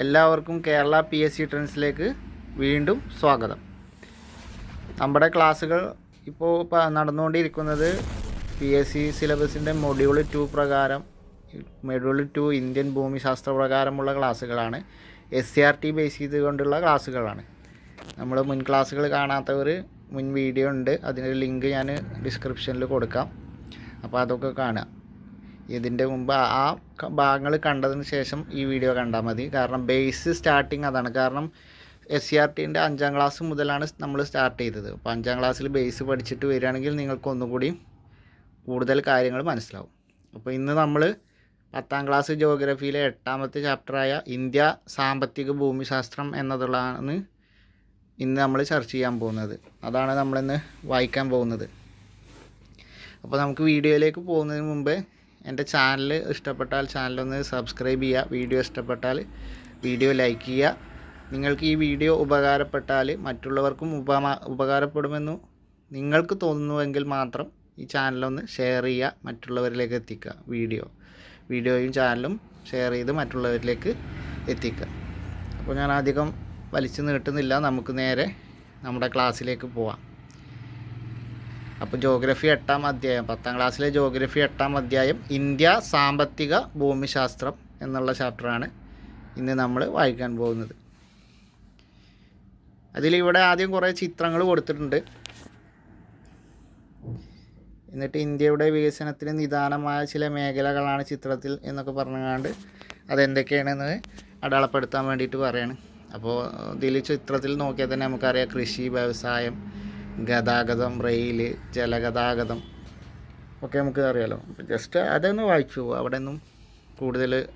എല്ലാവർക്കും Kerala P S C ട്രെൻഡ്സിലേക്ക് വീണ്ടും സ്വാഗതം. നമ്മുടെ ക്ലാസ്സുകൾ ഇപ്പോൾ നടന്നുകൊണ്ടിരിക്കുന്നത് പി എസ് സി സിലബസിന്റെ മൊഡ്യൂൾ ടു പ്രകാരം മൊഡ്യൂൾ ടു ഇന്ത്യൻ ഭൂമിശാസ്ത്ര പ്രകാരമുള്ള ക്ലാസ്സുകളാണ്. S C R T base ചെയ്തുകൊണ്ടുള്ള ക്ലാസ്സുകളാണ്. നമ്മൾ മുൻ ക്ലാസ്സുകൾ കാണാത്തവർ മുൻ വീഡിയോ ഉണ്ട്. അതിന്റെ ലിങ്ക് ഞാൻ ഡിസ്ക്രിപ്ഷനിൽ കൊടുക്കാം. അപ്പോൾ അതൊക്കെ കാണുക. ഇതിന്റെ മുമ്പ് ആ ഭാഗങ്ങൾ കണ്ടതിന് ശേഷം ഈ വീഡിയോ കണ്ടാൽ മതി. കാരണം ബേസ് സ്റ്റാർട്ടിങ് അതാണ്. കാരണം എസ് സി ആർ ടിന്റെ അഞ്ചാം ക്ലാസ് മുതലാണ് നമ്മൾ സ്റ്റാർട്ട് ചെയ്തത്. അപ്പോൾ അഞ്ചാം ക്ലാസ്സിൽ ബേസ് പഠിച്ചിട്ട് വരികയാണെങ്കിൽ നിങ്ങൾക്ക് ഒന്നുകൂടി കൂടുതൽ കാര്യങ്ങൾ മനസ്സിലാവും. അപ്പോൾ ഇന്ന് നമ്മൾ പത്താം ക്ലാസ് ജോഗ്രഫിയിലെ എട്ടാമത്തെ ചാപ്റ്ററായ ഇന്ത്യ സാമ്പത്തിക ഭൂമിശാസ്ത്രം എന്നതുള്ളതാണ് ഇന്ന് നമ്മൾ ചർച്ച ചെയ്യാൻ പോകുന്നത്. അതാണ് നമ്മളിന്ന് വായിക്കാൻ പോകുന്നത്. അപ്പോൾ നമുക്ക് വീഡിയോയിലേക്ക് പോകുന്നതിന് മുമ്പ് എന്റെ ചാനൽ ഇഷ്ടപ്പെട്ടാൽ ചാനലൊന്ന് സബ്സ്ക്രൈബ് ചെയ്യുക വീഡിയോ ഇഷ്ടപ്പെട്ടാൽ വീഡിയോ ലൈക്ക് ചെയ്യുക. നിങ്ങൾക്ക് ഈ വീഡിയോ ഉപകാരപ്പെട്ടാൽ മറ്റുള്ളവർക്കും ഉപമ ഉപകാരപ്പെടുമെന്നു നിങ്ങൾക്ക് തോന്നുന്നുവെങ്കിൽ മാത്രം ഈ ചാനലൊന്ന് ഷെയർ ചെയ്യുക മറ്റുള്ളവരിലേക്ക് എത്തിക്കുക. വീഡിയോ വീഡിയോയും ചാനലും ഷെയർ ചെയ്ത് മറ്റുള്ളവരിലേക്ക് എത്തിക്കുക. അപ്പോൾ ഞാൻ അധികം വലിച്ചു നീട്ടുന്നില്ല. നമുക്ക് നേരെ നമ്മുടെ ക്ലാസ്സിലേക്ക് പോവാം. അപ്പോൾ ജോഗ്രഫി എട്ടാം അധ്യായം പത്താം ക്ലാസ്സിലെ ജോഗ്രഫി എട്ടാം അധ്യായം ഇന്ത്യ സാമ്പത്തിക ഭൂമിശാസ്ത്രം എന്നുള്ള ചാപ്റ്ററാണ് ഇന്ന് നമ്മൾ വായിക്കാൻ പോകുന്നത്. അതിലിവിടെ ആദ്യം കുറേ ചിത്രങ്ങൾ കൊടുത്തിട്ടുണ്ട്. എന്നിട്ട് ഇന്ത്യയുടെ വികസനത്തിന് നിദാനമായ ചില മേഖലകളാണ് ചിത്രത്തിൽ എന്നൊക്കെ പറഞ്ഞുകൊണ്ട് അതെന്തൊക്കെയാണെന്ന് അടയാളപ്പെടുത്താൻ വേണ്ടിയിട്ട് പറയാണ്. അപ്പോൾ ഇതിൽ ചിത്രത്തിൽ നോക്കിയാൽ തന്നെ നമുക്കറിയാം കൃഷി വ്യവസായം ഗതാഗതം റെയിൽ ജലഗതാഗതം ഒക്കെ നമുക്ക് അറിയാലോ. ജസ്റ്റ് അതൊന്ന് വായിച്ചു പോകും അവിടെ ഒന്നും കൂടുതൽ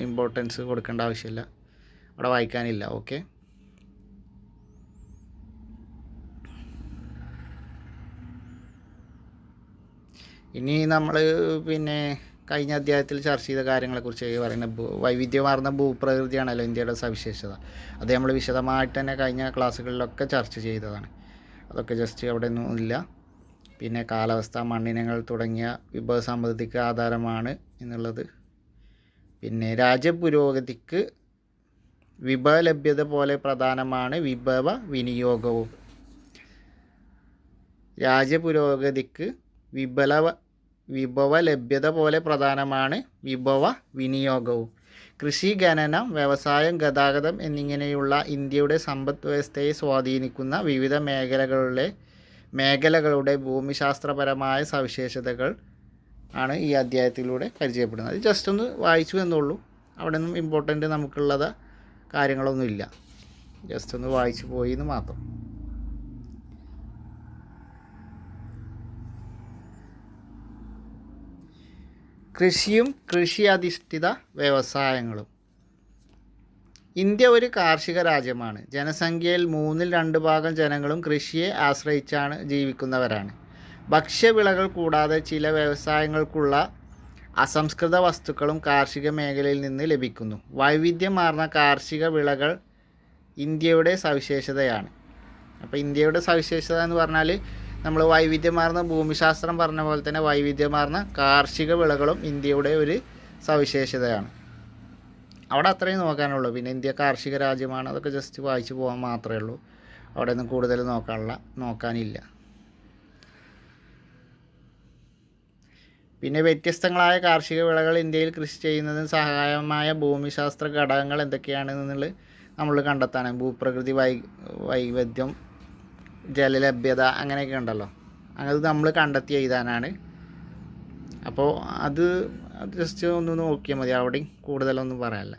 ഇമ്പോർട്ടൻസ് കൊടുക്കേണ്ട ആവശ്യമില്ല. അവിടെ വായിക്കാനില്ല. ഓക്കെ ഇനി നമ്മൾ പിന്നെ കഴിഞ്ഞ അധ്യായത്തിൽ ചർച്ച ചെയ്ത കാര്യങ്ങളെക്കുറിച്ച് പറയുന്നത് ഭൂ വൈവിധ്യമാർന്ന ഭൂപ്രകൃതിയാണല്ലോ ഇന്ത്യയുടെ സവിശേഷത. അത് നമ്മൾ വിശദമായിട്ട് തന്നെ കഴിഞ്ഞ ക്ലാസ്സുകളിലൊക്കെ ചർച്ച ചെയ്തതാണ്. അതൊക്കെ ജസ്റ്റ് അവിടെ ഒന്നും ഇല്ല. പിന്നെ കാലാവസ്ഥ മണ്ണിനങ്ങൾ തുടങ്ങിയ വിഭവ സമൃദ്ധിക്ക് ആധാരമാണ് എന്നുള്ളത്. പിന്നെ രാജ്യപുരോഗതിക്ക് വിഭവ ലഭ്യത പോലെ പ്രധാനമാണ് വിഭവ വിനിയോഗവും. രാജ്യപുരോഗതിക്ക് വിപല വിഭവ ലഭ്യത പോലെ പ്രധാനമാണ് വിഭവ വിനിയോഗവും. കൃഷി ഖനനം വ്യവസായം ഗതാഗതം എന്നിങ്ങനെയുള്ള ഇന്ത്യയുടെ സമ്പദ് വ്യവസ്ഥയെ സ്വാധീനിക്കുന്ന വിവിധ മേഖലകളിലെ മേഖലകളുടെ ഭൂമിശാസ്ത്രപരമായ സവിശേഷതകൾ ആണ് ഈ അധ്യായത്തിലൂടെ പരിചയപ്പെടുന്നത്. ജസ്റ്റ് ഒന്ന് വായിച്ചു എന്നുള്ളൂ. അവിടെ നിന്നും ഇമ്പോർട്ടന്റ് നമുക്കുള്ളത് കാര്യങ്ങളൊന്നുമില്ല. ജസ്റ്റ് ഒന്ന് വായിച്ചു പോയി എന്ന് മാത്രം. കൃഷിയും കൃഷി അധിഷ്ഠിത വ്യവസായങ്ങളും. ഇന്ത്യ ഒരു കാർഷിക രാജ്യമാണ്. ജനസംഖ്യയിൽ മൂന്നിൽ രണ്ട് ഭാഗം ജനങ്ങളും കൃഷിയെ ആശ്രയിച്ചാണ് ജീവിക്കുന്നവരാണ്. ഭക്ഷ്യവിളകൾ കൂടാതെ ചില വ്യവസായങ്ങൾക്കുള്ള അസംസ്കൃത വസ്തുക്കളും കാർഷിക മേഖലയിൽ നിന്ന് ലഭിക്കുന്നു. വൈവിധ്യമാർന്ന കാർഷിക വിളകൾ ഇന്ത്യയുടെ സവിശേഷതയാണ്. അപ്പോൾ ഇന്ത്യയുടെ സവിശേഷത എന്ന് പറഞ്ഞാൽ നമ്മൾ വൈവിധ്യമാർന്ന ഭൂമിശാസ്ത്രം പറഞ്ഞ പോലെ തന്നെ വൈവിധ്യമാർന്ന കാർഷിക വിളകളും ഇന്ത്യയുടെ ഒരു സവിശേഷതയാണ്. അവിടെ അത്രയും നോക്കാനുള്ളൂ. പിന്നെ ഇന്ത്യ കാർഷിക രാജ്യമാണ്. അതൊക്കെ ജസ്റ്റ് വായിച്ചു പോകാൻ മാത്രമേ ഉള്ളൂ. അവിടെ ഒന്നും കൂടുതൽ നോക്കാനുള്ള നോക്കാനില്ല. പിന്നെ വ്യത്യസ്തങ്ങളായ കാർഷിക വിളകൾ ഇന്ത്യയിൽ കൃഷി ചെയ്യുന്നതിന് സഹായമായ ഭൂമിശാസ്ത്ര ഘടകങ്ങൾ എന്തൊക്കെയാണെന്നുള്ളത് നമ്മൾ കണ്ടെത്താനാണ് ഭൂപ്രകൃതി വൈ വൈവിധ്യം ജലലഭ്യത അങ്ങനെയൊക്കെ ഉണ്ടല്ലോ. അത് നമ്മൾ കണ്ടെത്തി എഴുതാനാണ്. അപ്പോൾ അത് ജസ്റ്റ് ഒന്ന് നോക്കിയാൽ മതി. അവിടെയും കൂടുതലൊന്നും പറയാനില്ല.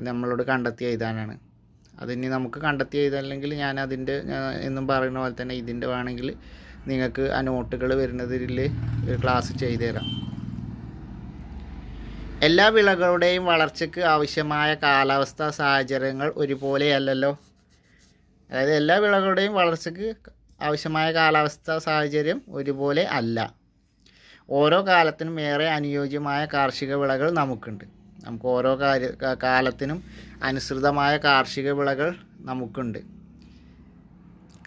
നമ്മളോട് കണ്ടെത്തി എഴുതാനാണ്. അതിനി നമുക്ക് കണ്ടെത്തി എഴുതാനില്ലെങ്കിൽ ഞാൻ അതിന്റെ എന്നും പറയുന്ന പോലെ തന്നെ ഇതിന്റെ വേണമെങ്കിൽ നിങ്ങൾക്ക് ആ നോട്ടുകൾ വരുന്നതിൽ ഒരു ക്ലാസ് ചെയ്തു തരാം എല്ലാ വിളകളുടെയും വളർച്ചയ്ക്ക് ആവശ്യമായ കാലാവസ്ഥാ സാഹചര്യങ്ങൾ ഒരുപോലെയല്ലല്ലോ. അതായത് എല്ലാ വിളകളുടെയും വളർച്ചയ്ക്ക് ആവശ്യമായ കാലാവസ്ഥ സാഹചര്യം ഒരുപോലെ അല്ല. ഓരോ കാലത്തിനും ഏറെ അനുയോജ്യമായ കാർഷിക വിളകൾ നമുക്കുണ്ട്. നമുക്ക് ഓരോ കാര്യ കാലത്തിനും അനുസൃതമായ കാർഷിക വിളകൾ നമുക്കുണ്ട്.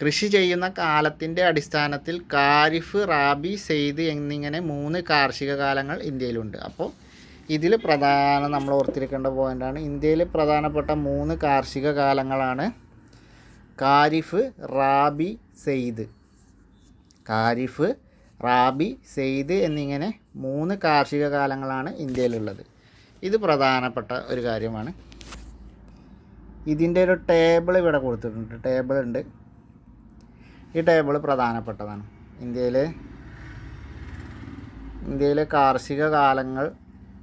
കൃഷി ചെയ്യുന്ന കാലത്തിന്റെ അടിസ്ഥാനത്തിൽ കാരിഫ് റാബി സെയ്ദ് എന്നിങ്ങനെ മൂന്ന് കാർഷിക കാലങ്ങൾ ഇന്ത്യയിലുണ്ട്. അപ്പോൾ ഇതിൽ പ്രധാന നമ്മൾ ഓർത്തിരിക്കേണ്ട പോയിന്റാണ് ഇന്ത്യയിൽ പ്രധാനപ്പെട്ട മൂന്ന് കാർഷിക കാലങ്ങളാണ് കാരിഫ് റാബി സെയ്ദ്. കാരിഫ് റാബി സെയ്ദ് എന്നിങ്ങനെ മൂന്ന് കാർഷിക കാലങ്ങളാണ് ഇന്ത്യയിലുള്ളത്. ഇത് പ്രധാനപ്പെട്ട ഒരു കാര്യമാണ്. ഇതിന്റെ ഒരു ടേബിൾ ഇവിടെ കൊടുത്തിട്ടുണ്ട്. ടേബിൾ ഉണ്ട്. ഈ ടേബിൾ പ്രധാനപ്പെട്ടതാണ്. ഇന്ത്യയിലെ ഇന്ത്യയിലെ കാർഷിക കാലങ്ങൾ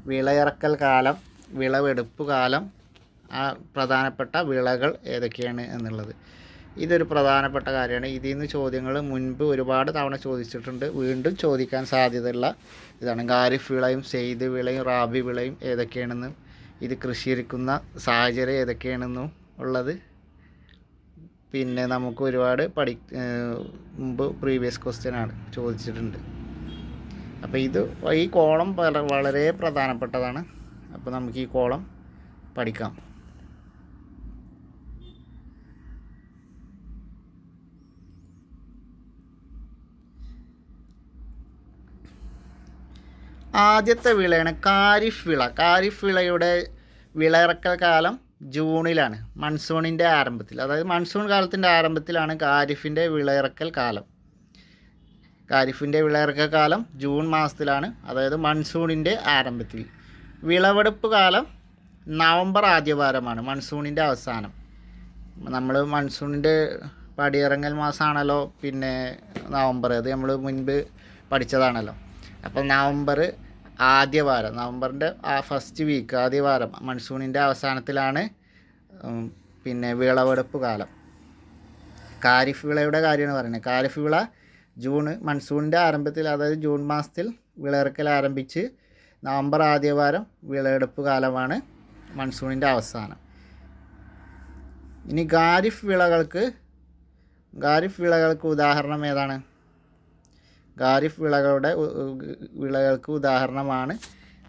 വിളയിറക്കൽ കാലം വിളവെടുപ്പ് കാലം ആ പ്രധാനപ്പെട്ട വിളകൾ ഏതൊക്കെയാണ് എന്നുള്ളത്. ഇതൊരു പ്രധാനപ്പെട്ട കാര്യമാണ്. ഇതിൽ നിന്ന് ചോദ്യങ്ങൾ മുൻപ് ഒരുപാട് തവണ ചോദിച്ചിട്ടുണ്ട്. വീണ്ടും ചോദിക്കാൻ സാധ്യതയുള്ള ഇതാണ്. ഖാരിഫ് വിളയും സെയ്ദ് വിളയും റാബി വിളയും ഏതൊക്കെയാണെന്നും ഇത് കൃഷി ഇരിക്കുന്ന സാഹചര്യം ഏതൊക്കെയാണെന്നും ഉള്ളത്. പിന്നെ നമുക്ക് ഒരുപാട് പഠി മുമ്പ് പ്രീവിയസ് ക്വസ്റ്റ്യൻ ആണ് ചോദിച്ചിട്ടുണ്ട്. അപ്പോൾ ഇത് ഈ കോളം വളരെ പ്രധാനപ്പെട്ടതാണ്. അപ്പോൾ നമുക്ക് ഈ കോളം പഠിക്കാം. ആദ്യത്തെ വിളയാണ് കാരിഫ് വിള കാരിഫ് വിളയുടെ വിളയിറക്കൽ കാലം ജൂണിലാണ് മൺസൂണിന്റെ ആരംഭത്തിൽ. അതായത് മൺസൂൺ കാലത്തിന്റെ ആരംഭത്തിലാണ് കാരിഫിന്റെ വിളയിറക്കൽ കാലം. കാരിഫിന്റെ വിളയിറക്കൽ കാലം ജൂൺ മാസത്തിലാണ് അതായത് മൺസൂണിന്റെ ആരംഭത്തിൽ. വിളവെടുപ്പ് കാലം നവംബർ ആദ്യവാരമാണ് മൺസൂണിന്റെ അവസാനം. നമ്മൾ മൺസൂണിന്റെ പടിയിറങ്ങൽ മാസമാണല്ലോ പിന്നെ നവംബർ. അത് നമ്മൾ മുൻപ് പഠിച്ചതാണല്ലോ. അപ്പോൾ നവംബർ ആദ്യവാരം നവംബറിന്റെ ആ ഫസ്റ്റ് വീക്ക് ആദ്യവാരം മൺസൂണിന്റെ അവസാനത്തിലാണ് പിന്നെ വിളവെടുപ്പ് കാലം. കാരിഫ് വിളയുടെ കാര്യമാണ് പറയുന്നത്. കാരിഫ് വിള ജൂൺ മൺസൂണിന്റെ ആരംഭത്തിൽ അതായത് ജൂൺ മാസത്തിൽ വിളയിറക്കൽ ആരംഭിച്ച് നവംബർ ആദ്യവാരം വിളവെടുപ്പ് കാലമാണ് മൺസൂണിന്റെ അവസാനം. ഇനി ഖാരിഫ് വിളകൾക്ക് ഖാരിഫ് വിളകൾക്ക് ഉദാഹരണം ഏതാണ്? ഖാരിഫ് വിളകളുടെ വിളകൾക്ക് ഉദാഹരണമാണ്.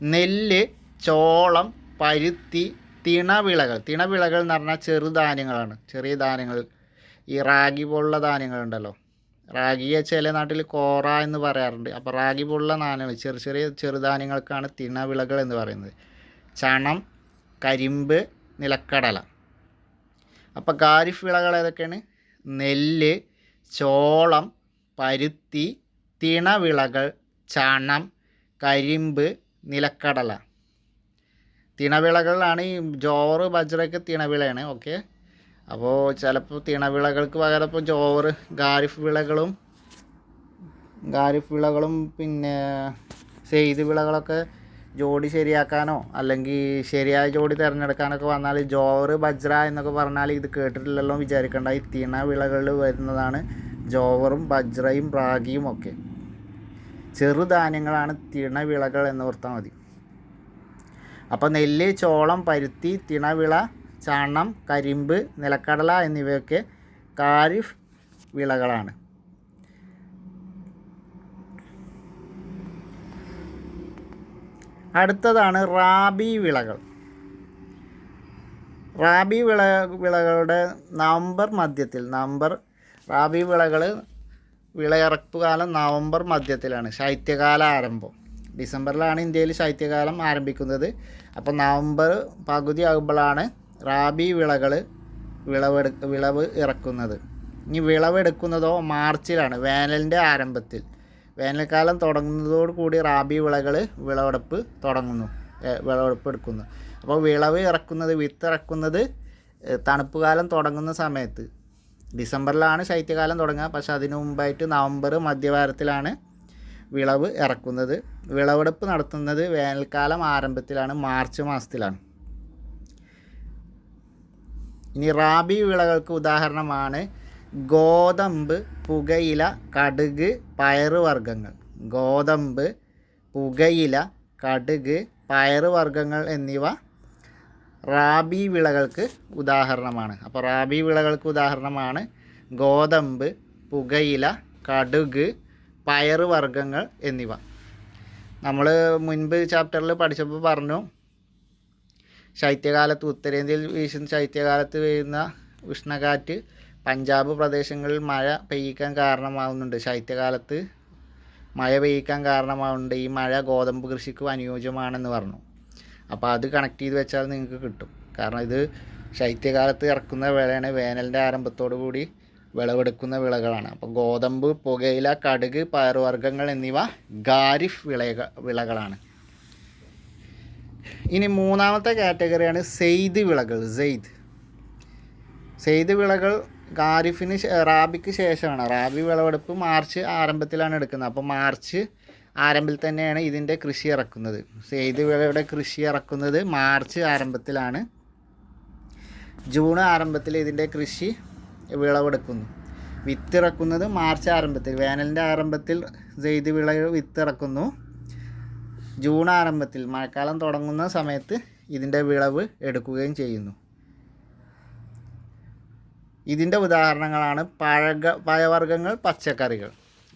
നെല്ല് ചോളം പരുത്തി തിണവിളകൾ. തിണവിളകൾ എന്ന് പറഞ്ഞാൽ ചെറുധാന്യങ്ങളാണ് ചെറിയ ധാന്യങ്ങൾ. ഈ റാഗി പോലുള്ള ധാന്യങ്ങളുണ്ടല്ലോ. റാഗിയെ ചില നാട്ടിൽ കോറ എന്ന് പറയാറുണ്ട്. അപ്പോൾ റാഗി പോലുള്ള ധാന്യങ്ങൾ ചെറിയ ചെറിയ ചെറുധാന്യങ്ങൾക്കാണ് തിണവിളകൾ എന്ന് പറയുന്നത്. ചണം കരിമ്പ് നിലക്കടല. അപ്പോൾ ഖാരിഫ് വിളകൾ ഏതൊക്കെയാണ്? നെല്ല് ചോളം പരുത്തി തിണവിളകൾ ചണം കരിമ്പ് നിലക്കടല. തിണവിളകളാണ് ഈ ജോറ് ബജ്രയ്ക്ക് തിണവിളയാണ് ഓക്കെ. അപ്പോൾ ചിലപ്പോൾ തിണവിളകൾക്ക് പകരം ഇപ്പോൾ ജോറ് ഖാരിഫ് വിളകളും ഗാരിഫ് വിളകളും പിന്നെ സെയ്ത് വിളകളൊക്കെ ജോഡി ശരിയാക്കാനോ അല്ലെങ്കിൽ ശരിയായ ജോഡി തിരഞ്ഞെടുക്കാനൊക്കെ വന്നാൽ ജോറ് ബജ്ര എന്നൊക്കെ പറഞ്ഞാൽ ഇത് കേട്ടിട്ടില്ലല്ലോ വിചാരിക്കേണ്ട. ഈ തിണ വിളകളിൽ വരുന്നതാണ് ജോവറും ബജ്രയും റാഗിയും ഒക്കെ. ചെറുധാന്യങ്ങളാണ് തിണവിളകൾ എന്ന് ഓർത്താൽ മതി. അപ്പോൾ നെല്ല് ചോളം പരുത്തി തിണവിള ചണം കരിമ്പ് നിലക്കടല എന്നിവയൊക്കെ കാരിഫ് വിളകളാണ്. അടുത്തതാണ് റാബി വിളകൾ. റാബി വിള വിളകളുടെ നവംബർ മധ്യത്തിൽ നവംബർ റാബി വിളകൾ വിളയിറപ്പ് കാലം നവംബർ മധ്യത്തിലാണ് ശൈത്യകാല ആരംഭം. ഡിസംബറിലാണ് ഇന്ത്യയിൽ ശൈത്യകാലം ആരംഭിക്കുന്നത്. അപ്പോൾ നവംബർ പകുതി ആകുമ്പോഴാണ് റാബി വിളകൾ വിളവെടു വിളവ് ഇറക്കുന്നത്. ഇനി വിളവെടുക്കുന്നതോ മാർച്ചിലാണ് വേനലിന്റെ ആരംഭത്തിൽ. വേനൽക്കാലം തുടങ്ങുന്നതോടുകൂടി റാബി വിളകൾ വിളവെടുപ്പ് തുടങ്ങുന്നു വിളവെടുപ്പ് എടുക്കുന്നു. അപ്പോൾ വിളവ് ഇറക്കുന്നത് വിത്തിറക്കുന്നത് തണുപ്പ് കാലം തുടങ്ങുന്ന സമയത്ത്. ഡിസംബറിലാണ് ശൈത്യകാലം തുടങ്ങുക. പക്ഷെ അതിനു മുമ്പായിട്ട് നവംബർ മധ്യവാരത്തിലാണ് വിളവ് ഇറക്കുന്നത്. വിളവെടുപ്പ് നടത്തുന്നത് വേനൽക്കാലം ആരംഭത്തിലാണ് മാർച്ച് മാസത്തിലാണ്. ഇനി റാബി വിളകൾക്ക് ഉദാഹരണമാണ് ഗോതമ്പ് പുകയില കടുക് പയറുവർഗങ്ങൾ. ഗോതമ്പ് പുകയില കടുക് പയറുവർഗങ്ങൾ എന്നിവ റാബി വിളകൾക്ക് ഉദാഹരണമാണ്. അപ്പോൾ റാബി വിളകൾക്ക് ഉദാഹരണമാണ്. ഗോതമ്പ് പുകയില കടുക് പയറുവർഗങ്ങൾ എന്നിവ. നമ്മൾ മുൻപ് ചാപ്റ്ററിൽ പഠിച്ചപ്പോൾ പറഞ്ഞു ശൈത്യകാലത്ത് ഉത്തരേന്ത്യയിൽ വീശുന്ന ശൈത്യകാലത്ത് വീഴുന്ന ഉഷ്ണകാറ്റ് പഞ്ചാബ് പ്രദേശങ്ങളിൽ മഴ പെയ്യിക്കാൻ കാരണമാകുന്നുണ്ട് ശൈത്യകാലത്ത് മഴ പെയ്യിക്കാൻ കാരണമാകുന്നുണ്ട് ഈ മഴ ഗോതമ്പ് കൃഷിക്കും അനുയോജ്യമാണെന്ന് പറഞ്ഞു. അപ്പോൾ അത് കണക്ട് ചെയ്ത് വെച്ചാൽ നിങ്ങൾക്ക് കിട്ടും. കാരണം ഇത് ശൈത്യകാലത്ത് ഇറക്കുന്ന വിളയാണ് വേനലിന്റെ ആരംഭത്തോടു കൂടി വിളവെടുക്കുന്ന വിളകളാണ്. അപ്പോൾ ഗോതമ്പ് പുകയില കടുക് പയറുവർഗങ്ങൾ എന്നിവ ഖാരിഫ് വിളക വിളകളാണ്. ഇനി മൂന്നാമത്തെ കാറ്റഗറിയാണ് സെയ്ദ് വിളകൾ സെയ്ദ്. സെയ്ദ് വിളകൾ ഖാരിഫിന് റാബിക്ക് ശേഷമാണ്. റാബി വിളവെടുപ്പ് മാർച്ച് ആരംഭത്തിലാണ് എടുക്കുന്നത്. അപ്പോൾ മാർച്ച് ആരംഭത്തിൽ തന്നെയാണ് ഇതിന്റെ കൃഷി ഇറക്കുന്നത്. സെയ്ദ് വിളയുടെ കൃഷി ഇറക്കുന്നത് മാർച്ച് ആരംഭത്തിലാണ്. ജൂൺ ആരംഭത്തിൽ ഇതിന്റെ കൃഷി വിളവെടുക്കുന്നു. വിത്തിറക്കുന്നത് മാർച്ച് ആരംഭത്തിൽ വേനലിന്റെ ആരംഭത്തിൽ സെയ്ദ് വിള വിത്തിറക്കുന്നു. ജൂൺ ആരംഭത്തിൽ മഴക്കാലം തുടങ്ങുന്ന സമയത്ത് ഇതിന്റെ വിളവ് എടുക്കുകയും ചെയ്യുന്നു. ഇതിന്റെ ഉദാഹരണങ്ങളാണ് പഴക പഴവർഗങ്ങൾ പച്ചക്കറികൾ.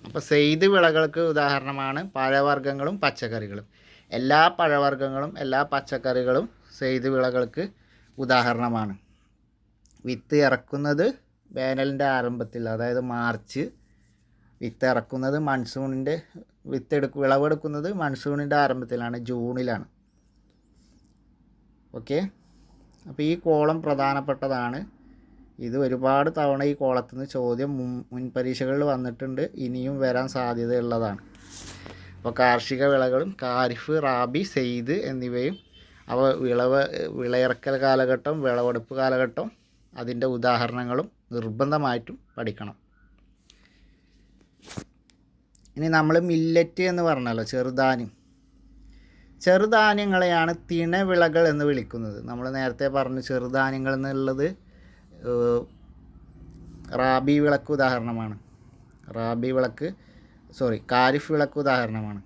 അപ്പോൾ സെയ്ത് വിളകൾക്ക് ഉദാഹരണമാണ് പഴവർഗങ്ങളും പച്ചക്കറികളും. എല്ലാ പഴവർഗങ്ങളും എല്ലാ പച്ചക്കറികളും സെയ്ത് വിളകൾക്ക് ഉദാഹരണമാണ്. വിത്ത് ഇറക്കുന്നത് വേനലിന്റെ ആരംഭത്തിൽ അതായത് മാർച്ച് വിത്ത് ഇറക്കുന്നത് മൺസൂണിന്റെ വിത്ത് എടുക്ക വിളവെടുക്കുന്നത് മൺസൂണിന്റെ ആരംഭത്തിലാണ് ജൂണിലാണ്. ഓക്കെ? അപ്പോൾ ഈ കോളം പ്രധാനപ്പെട്ടതാണ്. ഇത് ഒരുപാട് തവണ ഈ കോളത്തിൽ നിന്ന് ചോദ്യം മുൻ മുൻപരീക്ഷകളിൽ വന്നിട്ടുണ്ട്. ഇനിയും വരാൻ സാധ്യതയുള്ളതാണ്. അപ്പോൾ കാർഷിക വിളകളും കാരിഫ് റാബി സെയ്ദ് എന്നിവയും അവ വിളവ് വിളയിറക്കൽ കാലഘട്ടം വിളവെടുപ്പ് കാലഘട്ടം അതിന്റെ ഉദാഹരണങ്ങളും നിർബന്ധമായിട്ടും പഠിക്കണം. ഇനി നമ്മൾ മില്ലറ്റ് എന്ന് പറഞ്ഞല്ലോ ചെറുധാന്യം. ചെറുധാന്യങ്ങളെയാണ് തിണവിളകൾ എന്ന് വിളിക്കുന്നത്. നമ്മൾ നേരത്തെ പറഞ്ഞു ചെറുധാന്യങ്ങൾ എന്നുള്ളത് റാബി വിളക്ക് ഉദാഹരണമാണ്. റാബി വിളക്ക് സോറി കാരിഫ് വിളക്ക് ഉദാഹരണമാണ്.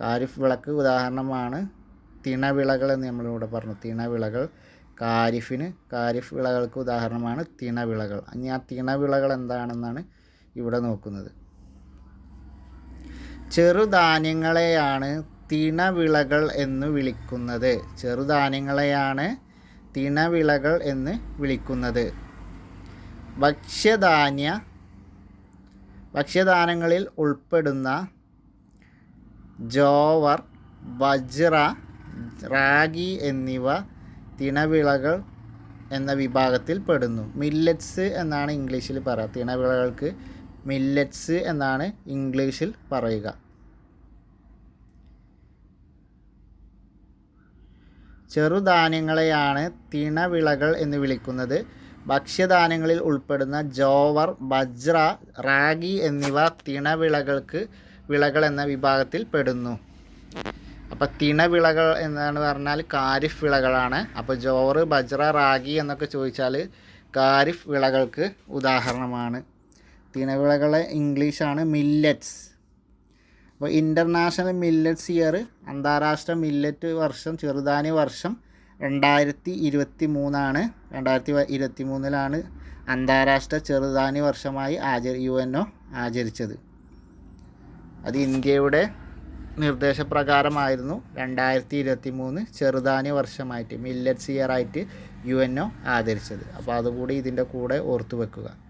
കാരിഫ് വിളക്ക് ഉദാഹരണമാണ് തിണവിളകൾ എന്ന് നമ്മളിവിടെ പറഞ്ഞു. തിണവിളകൾ കാരിഫിന് കാരിഫ് വിളകൾക്ക് ഉദാഹരണമാണ് തിണവിളകൾ. ഇനി ആ തിണവിളകൾ എന്താണെന്നാണ് ഇവിടെ നോക്കുന്നത്. ചെറുധാന്യങ്ങളെയാണ് തിണവിളകൾ എന്ന് വിളിക്കുന്നത്. ചെറുധാന്യങ്ങളെയാണ് തിണവിളകൾ എന്ന് വിളിക്കുന്നത്. ഭക്ഷ്യധാന്യ ഭക്ഷ്യധാനങ്ങളിൽ ഉൾപ്പെടുന്ന ജോവർ വജ്ര റാഗി എന്നിവ തിണവിളകൾ എന്ന വിഭാഗത്തിൽ പെടുന്നു. മില്ലറ്റ്സ് എന്നാണ് ഇംഗ്ലീഷിൽ പറയുക തിണവിളകൾക്ക് മില്ലറ്റ്സ് എന്നാണ് ഇംഗ്ലീഷിൽ പറയുക. ചെറുധാന്യങ്ങളെയാണ് തിണവിളകൾ എന്ന് വിളിക്കുന്നത്. ഭക്ഷ്യധാന്യങ്ങളിൽ ഉൾപ്പെടുന്ന ജോവർ ബജ്ര റാഗി എന്നിവ തിണവിളകൾക്ക് വിളകൾ എന്ന വിഭാഗത്തിൽ പെടുന്നു. അപ്പോൾ തിണവിളകൾ എന്നാണ് പറഞ്ഞാൽ കാരിഫ് വിളകളാണ്. അപ്പോൾ ജോവർ ബജ്ര റാഗി എന്നൊക്കെ ചോദിച്ചാൽ കാരിഫ് വിളകൾക്ക് ഉദാഹരണമാണ്. തിണവിളകളെ ഇംഗ്ലീഷാണ് മില്ലറ്റ്സ്. അപ്പോൾ ഇന്റർനാഷണൽ മില്ലറ്റ്സ് ഇയർ അന്താരാഷ്ട്ര മില്ലറ്റ് വർഷം ചെറുധാന്യ വർഷം രണ്ടായിരത്തി ഇരുപത്തി മൂന്നാണ് രണ്ടായിരത്തി ഇരുപത്തി മൂന്നിലാണ് അന്താരാഷ്ട്ര ചെറുധാന്യ വർഷമായി ആചരി യു എൻ ഒ ആചരിച്ചത്. അത് ഇന്ത്യയുടെ നിർദ്ദേശപ്രകാരമായിരുന്നു. രണ്ടായിരത്തി ഇരുപത്തി മൂന്ന് ചെറുധാന്യ വർഷമായിട്ട് മില്ലറ്റ്സ് ഇയർ ആയിട്ട് യു എൻ ഒ ആദരിച്ചത് അപ്പോൾ അതുകൂടി ഇതിന്റെ കൂടെ ഓർത്തു വെക്കുക.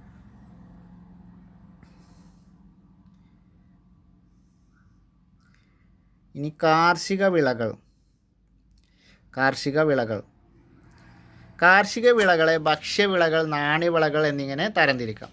ഇനി കാർഷിക വിളകൾ. കാർഷിക വിളകൾ. കാർഷിക വിളകളെ ഭക്ഷ്യവിളകൾ നാണ്യവിളകൾ എന്നിങ്ങനെ തരംതിരിക്കാം.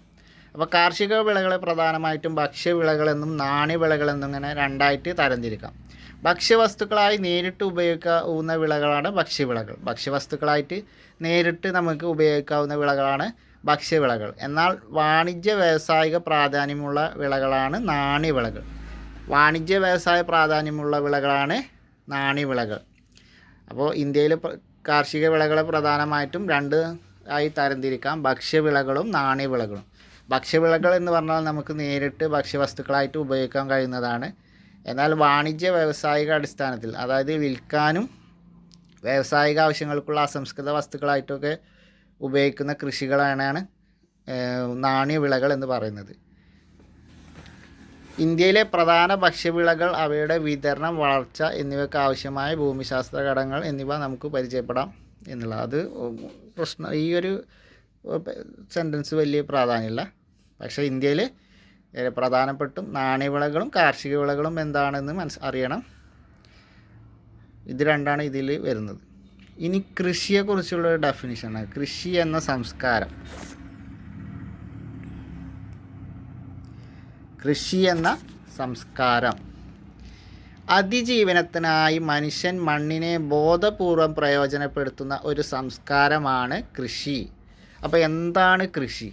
അപ്പോൾ കാർഷിക വിളകളെ പ്രധാനമായിട്ടും ഭക്ഷ്യവിളകളെന്നും നാണ്യവിളകളെന്നും ഇങ്ങനെ രണ്ടായിട്ട് തരംതിരിക്കാം. ഭക്ഷ്യവസ്തുക്കളായി നേരിട്ട് ഉപയോഗിക്കാവുന്ന വിളകളാണ് ഭക്ഷ്യവിളകൾ. ഭക്ഷ്യവസ്തുക്കളായിട്ട് നേരിട്ട് നമുക്ക് ഉപയോഗിക്കാവുന്ന വിളകളാണ് ഭക്ഷ്യവിളകൾ. എന്നാൽ വാണിജ്യ വ്യാവസായിക പ്രാധാന്യമുള്ള വിളകളാണ് നാണ്യവിളകൾ. വാണിജ്യ വ്യവസായ പ്രാധാന്യമുള്ള വിളകളാണ് നാണ്യവിളകൾ അപ്പോൾ ഇന്ത്യയിൽ കാർഷിക വിളകളെ പ്രധാനമായിട്ടും രണ്ട് ആയി തരംതിരിക്കാം. ഭക്ഷ്യവിളകളും നാണ്യവിളകളും ഭക്ഷ്യവിളകൾ എന്ന് പറഞ്ഞാൽ നമുക്ക് നേരിട്ട് ഭക്ഷ്യവസ്തുക്കളായിട്ട് ഉപയോഗിക്കാൻ കഴിയുന്നതാണ്. എന്നാൽ വാണിജ്യ വ്യാവസായിക അടിസ്ഥാനത്തിൽ അതായത് വിൽക്കാനും വ്യാവസായിക ആവശ്യങ്ങൾക്കുള്ള അസംസ്കൃത വസ്തുക്കളായിട്ടൊക്കെ ഉപയോഗിക്കുന്ന കൃഷികളാണ് നാണ്യവിളകൾ എന്ന് പറയുന്നത്. ഇന്ത്യയിലെ പ്രധാന ഭക്ഷ്യവിളകൾ അവയുടെ വിതരണം വളർച്ച എന്നിവയ്ക്ക് ആവശ്യമായ ഭൂമിശാസ്ത്ര ഘടകങ്ങൾ എന്നിവ നമുക്ക് പരിചയപ്പെടാം എന്നുള്ളത് അത് പ്രശ്നം ഈ ഒരു സെന്റൻസ് വലിയ പ്രാധാന്യമില്ല. പക്ഷേ ഇന്ത്യയിൽ പ്രധാനപ്പെട്ടും നാണ്യവിളകളും കാർഷിക വിളകളും എന്താണെന്ന് മനസ് അറിയണം. ഇത് രണ്ടാണ് ഇതിൽ വരുന്നത്. ഇനി കൃഷിയെക്കുറിച്ചുള്ള ഡെഫിനിഷനാണ് കൃഷി എന്ന സംസ്കാരം. കൃഷി എന്ന സംസ്കാരം. അതിജീവനത്തിനായി മനുഷ്യൻ മണ്ണിനെ ബോധപൂർവം പ്രയോജനപ്പെടുത്തുന്ന ഒരു സംസ്കാരമാണ് കൃഷി. അപ്പോൾ എന്താണ് കൃഷി?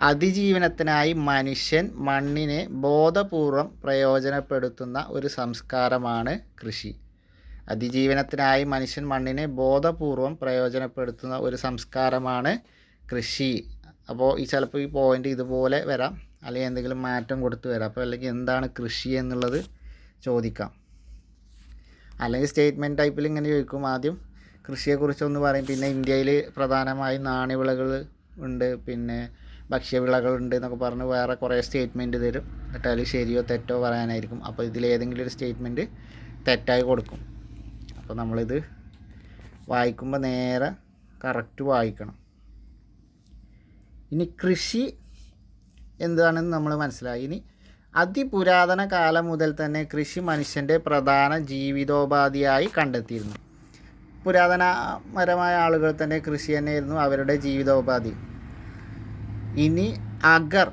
അതിജീവനത്തിനായി മനുഷ്യൻ മണ്ണിനെ ബോധപൂർവം പ്രയോജനപ്പെടുത്തുന്ന ഒരു സംസ്കാരമാണ് കൃഷി. അതിജീവനത്തിനായി മനുഷ്യൻ മണ്ണിനെ ബോധപൂർവം പ്രയോജനപ്പെടുത്തുന്ന ഒരു സംസ്കാരമാണ് കൃഷി. അപ്പോൾ ഈ ചിലപ്പോൾ ഈ പോയിന്റ് ഇതുപോലെ വരാം. അല്ലെങ്കിൽ എന്തെങ്കിലും മാറ്റം കൊടുത്തു വരാം. അപ്പോൾ അല്ലെങ്കിൽ എന്താണ് കൃഷി എന്നുള്ളത് ചോദിക്കാം. അല്ലെങ്കിൽ സ്റ്റേറ്റ്മെന്റ് ടൈപ്പിൽ ഇങ്ങനെ ചോദിക്കും. ആദ്യം കൃഷിയെക്കുറിച്ചൊന്ന് പറയും. പിന്നെ ഇന്ത്യയിൽ പ്രധാനമായും നാണ്യവിളകൾ ഉണ്ട്. പിന്നെ ഭക്ഷ്യവിളകളുണ്ട് എന്നൊക്കെ പറഞ്ഞ് വേറെ കുറേ സ്റ്റേറ്റ്മെന്റ് തരും. എന്നിട്ട് അതിൽ ശരിയോ തെറ്റോ പറയാനായിരിക്കും. അപ്പോൾ ഇതിലേതെങ്കിലും ഒരു സ്റ്റേറ്റ്മെന്റ് തെറ്റായി കൊടുക്കും. അപ്പോൾ നമ്മളിത് വായിക്കുമ്പോൾ നേരെ കറക്റ്റ് വായിക്കണം. ഇനി കൃഷി എന്താണെന്ന് നമ്മൾ മനസ്സിലായി. ഇനി അതിപുരാതന കാലം മുതൽ തന്നെ കൃഷി മനുഷ്യന്റെ പ്രധാന ജീവിതോപാധിയായി കണ്ടെത്തിയിരുന്നു. പുരാതനപരമായ ആളുകൾ തന്നെ കൃഷി തന്നെയായിരുന്നു അവരുടെ ജീവിതോപാധി. ഇനി അഗർ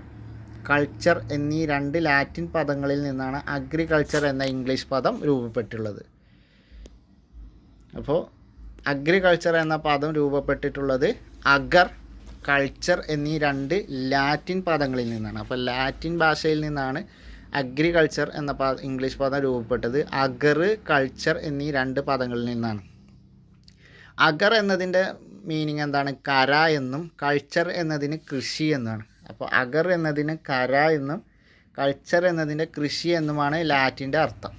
കൾച്ചർ എന്നീ രണ്ട് ലാറ്റിൻ പദങ്ങളിൽ നിന്നാണ് അഗ്രികൾച്ചർ എന്ന ഇംഗ്ലീഷ് പദം രൂപപ്പെട്ടുള്ളത്. അപ്പോൾ അഗ്രികൾച്ചർ എന്ന പദം രൂപപ്പെട്ടിട്ടുള്ളത് അഗർ കൾച്ചർ എന്നീ രണ്ട് ലാറ്റിൻ പദങ്ങളിൽ നിന്നാണ്. അപ്പോൾ ലാറ്റിൻ ഭാഷയിൽ നിന്നാണ് അഗ്രികൾച്ചർ എന്ന പ ഇംഗ്ലീഷ് പദം രൂപപ്പെട്ടത്. അഗർ കൾച്ചർ എന്നീ രണ്ട് പദങ്ങളിൽ നിന്നാണ്. അഗർ എന്നതിന്റെ മീനിങ് എന്താണ്? കര എന്നും കൾച്ചർ എന്നതിന് കൃഷി എന്നാണ്. അപ്പോൾ അഗർ എന്നതിന് കര എന്നും കൾച്ചർ എന്നതിന്റെ കൃഷി എന്നുമാണ് ലാറ്റിന്റെ അർത്ഥം.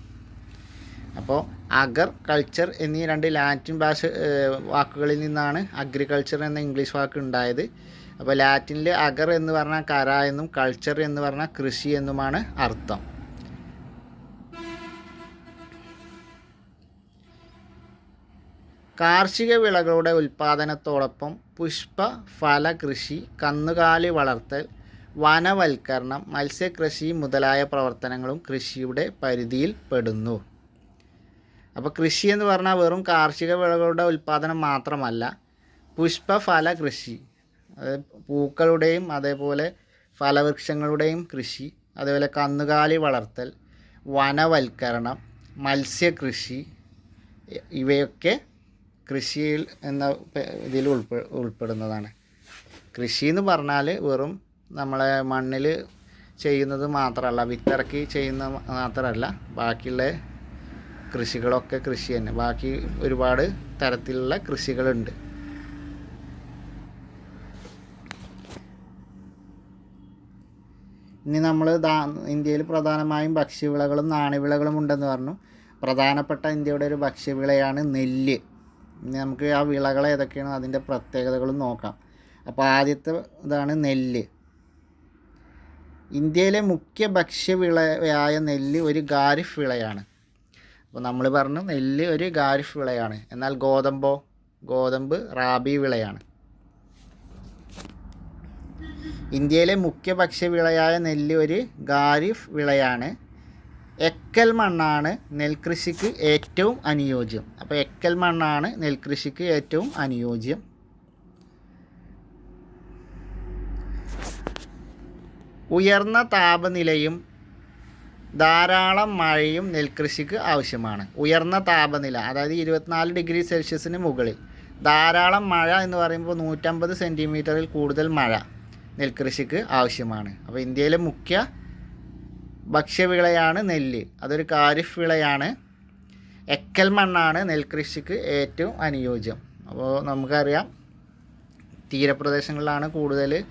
അപ്പോൾ അഗർ കൾച്ചർ എന്നീ രണ്ട് ലാറ്റിൻ ഭാഷ വാക്കുകളിൽ നിന്നാണ് അഗ്രികൾച്ചർ എന്ന ഇംഗ്ലീഷ് വാക്ക് ഉണ്ടായത്. അപ്പോൾ ലാറ്റിനിൽ അഗർ എന്ന് പറഞ്ഞാൽ കര എന്നും കൾച്ചർ എന്ന് പറഞ്ഞാൽ കൃഷി എന്നുമാണ് അർത്ഥം. കാർഷിക വിളകളുടെ ഉൽപ്പാദനത്തോടൊപ്പം പുഷ്പ ഫല കൃഷി കന്നുകാലി വളർത്തൽ വനവൽക്കരണം മത്സ്യകൃഷി മുതലായ പ്രവർത്തനങ്ങളും കൃഷിയുടെ പരിധിയിൽ പെടുന്നു. അപ്പോൾ കൃഷി എന്ന് പറഞ്ഞാൽ വെറും കാർഷിക വിളകളുടെ ഉൽപ്പാദനം മാത്രമല്ല പുഷ്പഫല കൃഷി പൂക്കളുടെയും അതേപോലെ ഫലവൃക്ഷങ്ങളുടെയും കൃഷി അതേപോലെ കന്നുകാലി വളർത്തൽ വനവൽക്കരണം മത്സ്യകൃഷി ഇവയൊക്കെ കൃഷിയിൽ എന്ന ഇതിൽ ഉൾപ്പെ ഉൾപ്പെടുന്നതാണ്. കൃഷി എന്ന് പറഞ്ഞാൽ വെറും നമ്മളെ മണ്ണിൽ ചെയ്യുന്നത് മാത്രമല്ല വിത്തിറക്കി ചെയ്യുന്ന മാത്രമല്ല ബാക്കിയുള്ള കൃഷികളൊക്കെ കൃഷി തന്നെ. ബാക്കി ഒരുപാട് തരത്തിലുള്ള കൃഷികളുണ്ട്. ഇനി നമ്മൾ ദാ ഇന്ത്യയിൽ പ്രധാനമായും ഭക്ഷ്യവിളകളും നാണ്യവിളകളും ഉണ്ടെന്ന് പറഞ്ഞു. പ്രധാനപ്പെട്ട ഇന്ത്യയുടെ ഒരു ഭക്ഷ്യവിളയാണ് നെല്ല്. ഇനി നമുക്ക് ആ വിളകൾ ഏതൊക്കെയാണ് അതിന്റെ പ്രത്യേകതകളും നോക്കാം. അപ്പോൾ ആദ്യത്തെ ഇതാണ് നെല്ല്. ഇന്ത്യയിലെ മുഖ്യ ഭക്ഷ്യവിളയായ നെല്ല് ഒരു ഖാരിഫ് വിളയാണ്. അപ്പോൾ നമ്മൾ പറഞ്ഞു നെല്ല് ഒരു ഖാരിഫ് വിളയാണ്. എന്നാൽ ഗോതമ്പോ? ഗോതമ്പ് റാബി വിളയാണ്. ഇന്ത്യയിലെ മുഖ്യ ഭക്ഷ്യവിളയായ നെല്ല് ഒരു ഖാരിഫ് വിളയാണ്. എക്കൽ മണ്ണാണ് നെൽകൃഷിക്ക് ഏറ്റവും അനുയോജ്യം. അപ്പോൾ എക്കൽ മണ്ണാണ് നെൽകൃഷിക്ക് ഏറ്റവും അനുയോജ്യം. ഉയർന്ന താപനിലയും ധാരാളം മഴയും നെൽകൃഷിക്ക് ആവശ്യമാണ്. ഉയർന്ന താപനില അതായത് ഇരുപത്തിനാല് ഡിഗ്രി സെൽഷ്യസിന് മുകളിൽ. ധാരാളം മഴ എന്ന് പറയുമ്പോൾ നൂറ്റമ്പത് സെന്റിമീറ്ററിൽ കൂടുതൽ മഴ നെൽകൃഷിക്ക് ആവശ്യമാണ്. അപ്പോൾ ഇന്ത്യയിലെ മുഖ്യ ഭക്ഷ്യവിളയാണ് നെല്ല്. അതൊരു കാരിഫ് വിളയാണ് എക്കൽ മണ്ണാണ് നെൽകൃഷിക്ക് ഏറ്റവും അനുയോജ്യം. അപ്പോൾ നമുക്കറിയാം തീരപ്രദേശങ്ങളിലാണ് കൂടുതൽ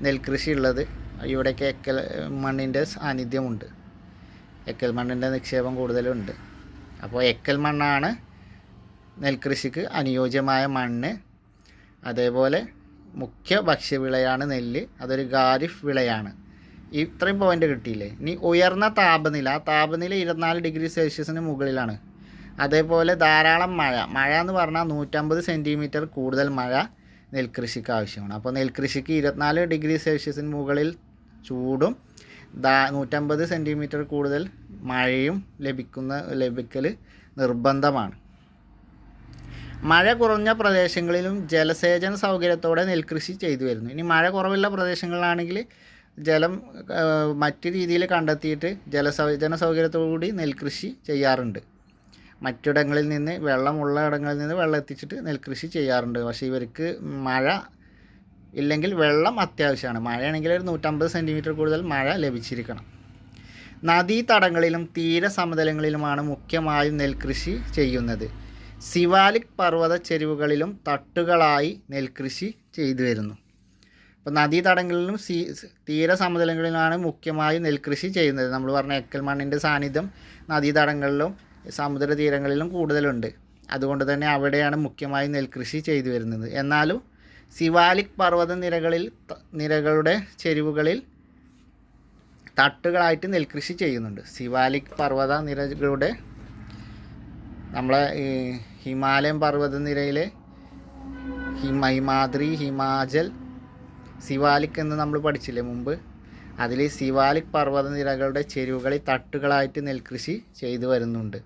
നെൽകൃഷി ഉള്ളത് ഇവിടെയൊക്കെ എക്കൽ മണ്ണിന്റെ സാന്നിധ്യമുണ്ട്. എക്കൽ മണ്ണിന്റെ നിക്ഷേപം കൂടുതലുണ്ട്. അപ്പോൾ എക്കൽ മണ്ണാണ് നെൽകൃഷിക്ക് അനുയോജ്യമായ മണ്ണ്. അതേപോലെ മുഖ്യ ഭക്ഷ്യവിളയാണ് നെല്ല്. അതൊരു ഗാരിഫ് വിളയാണ്. ഇത്രയും പോയിന്റ് കിട്ടിയില്ലേ? ഇനി ഉയർന്ന താപനില താപനില ഇരുപത്തിനാല് ഡിഗ്രി സെൽഷ്യസിന് മുകളിലാണ്. അതേപോലെ ധാരാളം മഴ. മഴ എന്ന് പറഞ്ഞാൽ നൂറ്റമ്പത് സെന്റിമീറ്റർ കൂടുതൽ മഴ നെൽകൃഷിക്ക് ആവശ്യമാണ്. അപ്പോൾ നെൽകൃഷിക്ക് ഇരുപത്തിനാല് ഡിഗ്രി സെൽഷ്യസിന് മുകളിൽ ചൂടും ദാ നൂറ്റമ്പത് സെന്റിമീറ്റർ കൂടുതൽ മഴയും ലഭിക്കുന്ന ലഭിക്കൽ നിർബന്ധമാണ്. മഴ കുറഞ്ഞ പ്രദേശങ്ങളിലും ജലസേചന സൗകര്യത്തോടെ നെൽകൃഷി ചെയ്തു വരുന്നു. ഇനി മഴ കുറവുള്ള പ്രദേശങ്ങളിലാണെങ്കിൽ ജലം മറ്റു രീതിയിൽ കണ്ടെത്തിയിട്ട് ജലസേചന സൗകര്യത്തോടുകൂടി നെൽകൃഷി ചെയ്യാറുണ്ട്. മറ്റിടങ്ങളിൽ നിന്ന് വെള്ളമുള്ള ഇടങ്ങളിൽ നിന്ന് വെള്ളം എത്തിച്ചിട്ട് നെൽകൃഷി ചെയ്യാറുണ്ട്. പക്ഷേ ഇവർക്ക് മഴ ഇല്ലെങ്കിൽ വെള്ളം അത്യാവശ്യമാണ്. മഴയാണെങ്കിൽ ഒരു നൂറ്റമ്പത് സെന്റിമീറ്റർ കൂടുതൽ മഴ ലഭിച്ചിരിക്കണം. നദീതടങ്ങളിലും തീരസമതലങ്ങളിലുമാണ് മുഖ്യമായും നെൽകൃഷി ചെയ്യുന്നത്. സിവാലിക് പർവത ചെരുവുകളിലും തട്ടുകളായി നെൽകൃഷി ചെയ്തു വരുന്നു. അപ്പോൾ നദീതടങ്ങളിലും സീ തീരസമതലങ്ങളിലുമാണ് മുഖ്യമായും നെൽകൃഷി ചെയ്യുന്നത്. നമ്മൾ പറഞ്ഞ എക്കൽ മണ്ണിന്റെ സാന്നിധ്യം നദീതടങ്ങളിലും സമുദ്ര തീരങ്ങളിലും കൂടുതലുണ്ട്. അതുകൊണ്ട് തന്നെ അവിടെയാണ് മുഖ്യമായും നെൽകൃഷി ചെയ്തു വരുന്നത്. എന്നാലും സിവാലിക് പർവത നിരകളിൽ നിരകളുടെ ചെരുവുകളിൽ തട്ടുകളായിട്ട് നെൽകൃഷി ചെയ്യുന്നുണ്ട്. സിവാലിക് പർവത നിരകളുടെ നമ്മളെ ഈ ഹിമാലയൻ പർവത നിരയിലെ ഹിമ ഹിമാദ്രി ഹിമാചൽ സിവാലിക് എന്ന് നമ്മൾ പഠിച്ചില്ലേ മുമ്പ്? അതിൽ സിവാലിക് പർവത നിരകളുടെ ചെരുവുകളിൽ തട്ടുകളായിട്ട് നെൽകൃഷി ചെയ്തു വരുന്നുണ്ട്.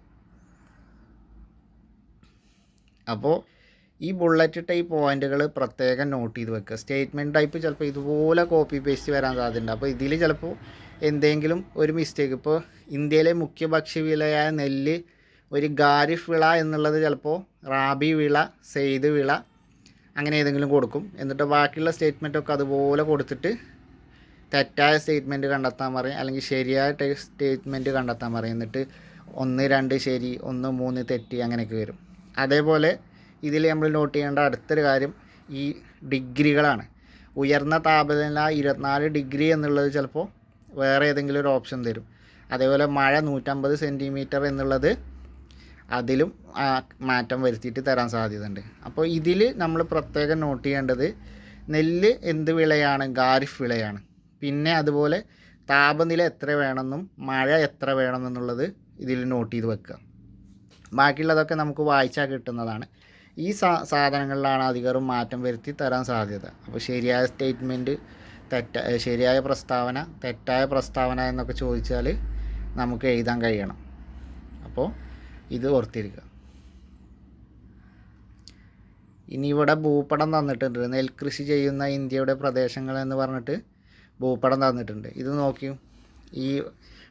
അപ്പോൾ ഈ ബുള്ളറ്റ് ടൈപ്പ് പോയിന്റുകൾ പ്രത്യേകം നോട്ട് ചെയ്ത് വെക്കുക. സ്റ്റേറ്റ്മെന്റ് ടൈപ്പ് ചിലപ്പോൾ ഇതുപോലെ കോപ്പി പേസ്റ്റ് വരാൻ സാധ്യതയുണ്ട്. അപ്പോൾ ഇതിൽ ചിലപ്പോൾ എന്തെങ്കിലും ഒരു മിസ്റ്റേക്ക് ഇപ്പോൾ ഇന്ത്യയിലെ മുഖ്യ ഭക്ഷ്യവിളയായ നെല്ല് ഒരു ഗാരിഫ് വിള എന്നുള്ളത് ചിലപ്പോൾ റാബി വിള സെയ്ത് വിള അങ്ങനെ ഏതെങ്കിലും കൊടുക്കും. എന്നിട്ട് ബാക്കിയുള്ള സ്റ്റേറ്റ്മെന്റൊക്കെ അതുപോലെ കൊടുത്തിട്ട് തെറ്റായ സ്റ്റേറ്റ്മെന്റ് കണ്ടെത്താൻ പറയും. അല്ലെങ്കിൽ ശരിയായ സ്റ്റേറ്റ്മെന്റ് കണ്ടെത്താൻ പറയും. എന്നിട്ട് ഒന്ന് രണ്ട് ശരി ഒന്ന് മൂന്ന് തെറ്റി അങ്ങനെയൊക്കെ വരും. അതേപോലെ ഇതിൽ നമ്മൾ നോട്ട് ചെയ്യേണ്ട അടുത്തൊരു കാര്യം ഈ ഡിഗ്രികളാണ്. ഉയർന്ന താപനില ഇരുപത്തിനാല് ഡിഗ്രി എന്നുള്ളത് ചിലപ്പോൾ വേറെ ഏതെങ്കിലും ഒരു ഓപ്ഷൻ തരും. അതേപോലെ മഴ നൂറ്റമ്പത് സെന്റിമീറ്റർ എന്നുള്ളത് അതിലും മാറ്റം വരുത്തിയിട്ട് തരാൻ സാധ്യതയുണ്ട്. അപ്പോൾ ഇതിൽ നമ്മൾ പ്രത്യേകം നോട്ട് ചെയ്യേണ്ടത് നെല്ല് എന്ത് വിളയാണ്? ഗാരിഫ് വിളയാണ്. പിന്നെ അതുപോലെ താപനില എത്ര വേണമെന്നും മഴ എത്ര വേണമെന്നുള്ളത് ഇതിൽ നോട്ട് ചെയ്ത് വെക്കുക. ബാക്കിയുള്ളതൊക്കെ നമുക്ക് വായിച്ചാൽ കിട്ടുന്നതാണ്. ഈ സാ സാധനങ്ങളിലാണ് അധികവും മാറ്റം വരുത്തി തരാൻ സാധ്യത. അപ്പോൾ ശരിയായ സ്റ്റേറ്റ്മെന്റ് തെറ്റ ശരിയായ പ്രസ്താവന തെറ്റായ പ്രസ്താവന എന്നൊക്കെ ചോദിച്ചാൽ നമുക്ക് എഴുതാൻ കഴിയണം. അപ്പോൾ ഇത് ഓർത്തിരിക്കുക ഇനി ഇവിടെ ഭൂപടം തന്നിട്ടുണ്ട്. നെൽകൃഷി ചെയ്യുന്ന ഇന്ത്യയുടെ പ്രദേശങ്ങൾ എന്ന് പറഞ്ഞിട്ട് ഭൂപടം തന്നിട്ടുണ്ട്. ഇത് നോക്കിയും. ഈ